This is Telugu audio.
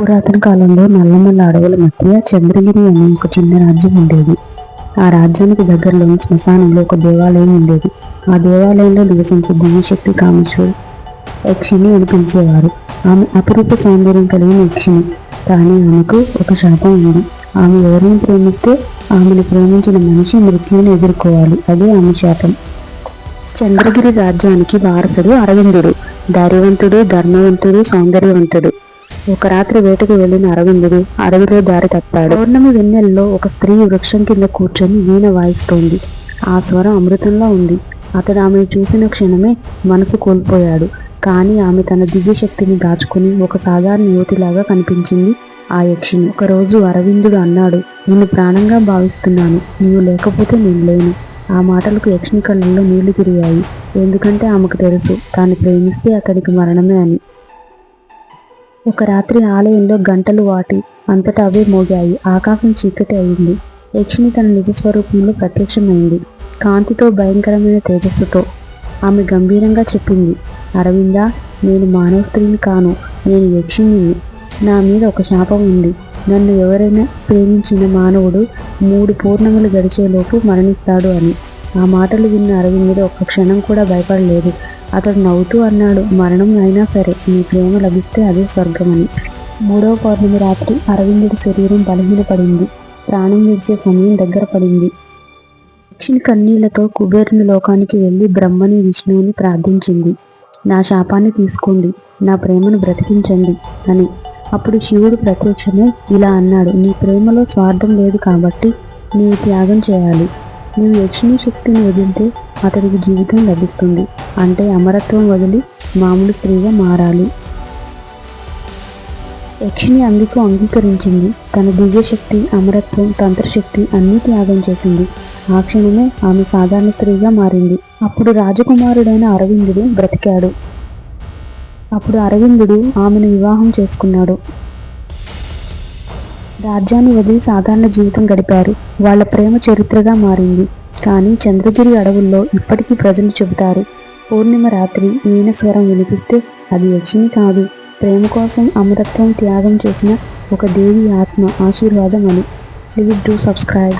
పురాతన కాలంలో నల్లమల్ల అడవుల మధ్య చంద్రగిరి అనే ఒక చిన్న రాజ్యం ఉండేది. ఆ రాజ్యానికి దగ్గరలోని శ్మశానంలో ఒక దేవాలయం ఉండేది. ఆ దేవాలయంలో నివసించే దివ్యశక్తి కామేశ్వరి యక్షిని అని పిలిచేవారు. ఆమె అపురూప సౌందర్యం కలిగిన యక్షిని కానీ ఆమెకు ఒక శాపం ఉంది. ఆమె ఎవరిని ప్రేమిస్తే ఆమెను ప్రేమించిన మనిషి మృత్యువుని ఎదుర్కోవాలి. అదే ఆమె శాపం. చంద్రగిరి రాజ్యానికి వారసుడు అరవిందుడు. ధైర్యవంతుడు ధర్మవంతుడు సౌందర్యవంతుడు. ఒక రాత్రి వేటకు వెళ్ళిన అరవిందుడు అడవిలో దారి తప్పాడు. పౌర్ణమి వెన్నెల్లో ఒక స్త్రీ వృక్షం కింద కూర్చొని వీణ వాయిస్తోంది. ఆ స్వరం అమృతంలా ఉంది. అతడు ఆమెను చూసిన క్షణమే మనసు కోల్పోయాడు. కానీ ఆమె తన దివ్య శక్తిని దాచుకుని ఒక సాధారణ యువతిలాగా కనిపించింది ఆ యక్షిని ఒకరోజు అరవిందుడు అన్నాడు నేను ప్రాణంగా భావిస్తున్నాను. నీవు లేకపోతే నేను లేను. ఆ మాటలకు యక్షిని కళ్ళల్లో నీళ్ళు తిరిగాయి. ఎందుకంటే ఆమెకు తెలుసు తాను ప్రేమిస్తే అతడికి మరణమే అని. ఒక రాత్రి ఆలయంలో గంటలు వాటి అంతటా అవే మోగాయి. ఆకాశం చీకటి అయింది. యక్షిని తన నిజ స్వరూపంలో ప్రత్యక్షమైంది. కాంతితో భయంకరమైన తేజస్సుతో ఆమె గంభీరంగా చెప్పింది అరవిందా నేను మానవ స్త్రీని కాను. నేను యక్షిని నా మీద ఒక శాపం ఉంది. నన్ను ఎవరైనా ప్రేమించిన మానవుడు మూడు పూర్ణములు గడిచేలోపు మరణిస్తాడు అని. ఆ మాటలు విన్న అరవిందుడు ఒక్క క్షణం కూడా భయపడలేదు. అతడు నవ్వుతూ అన్నాడు మరణం అయినా సరే నీ ప్రేమ లభిస్తే అదే స్వర్గమని. మూడవ పౌర్ణమి రాత్రి అరవిందుడి శరీరం బలహీనపడింది ప్రాణం విడిచే సమయం దగ్గర పడింది. దక్షిణ కన్నీళ్ళతో కుబేరుని లోకానికి వెళ్ళి బ్రహ్మని విష్ణువుని ప్రార్థించింది. నా శాపాన్ని తీసుకోండి నా ప్రేమను బ్రతికించండి అని. అప్పుడు శివుడు ప్రత్యక్షమై ఇలా అన్నాడు నీ ప్రేమలో స్వార్థం లేదు కాబట్టి నీవు త్యాగం చేయాలి. నీవు యక్షిణి శక్తిని వదిలితే అతడికి జీవితం లభిస్తుంది. అంటే అమరత్వం వదిలి మామూలు స్త్రీగా మారాలి. యక్షిని అందుకు అంగీకరించింది. తన దివ్యశక్తి అమరత్వం తంత్రశక్తి అన్నీ త్యాగం చేసింది. ఆ క్షణమే ఆమె సాధారణ స్త్రీగా మారింది. అప్పుడు రాజకుమారుడైన అరవిందుడు బ్రతికాడు. అప్పుడు అరవిందుడు ఆమెను వివాహం చేసుకున్నాడు. రాజ్యాన్ని వదిలి సాధారణ జీవితం గడిపారు. వాళ్ళ ప్రేమ చరిత్రగా మారింది. కానీ చంద్రగిరి అడవుల్లో ఇప్పటికీ ప్రజలు చెబుతారు పూర్ణిమ రాత్రి ఈయన స్వరం వినిపిస్తే అది యక్షిని కాదు. ప్రేమ కోసం అమరత్వం త్యాగం చేసిన ఒక దేవి ఆత్మ ఆశీర్వాదం అని. Please do subscribe.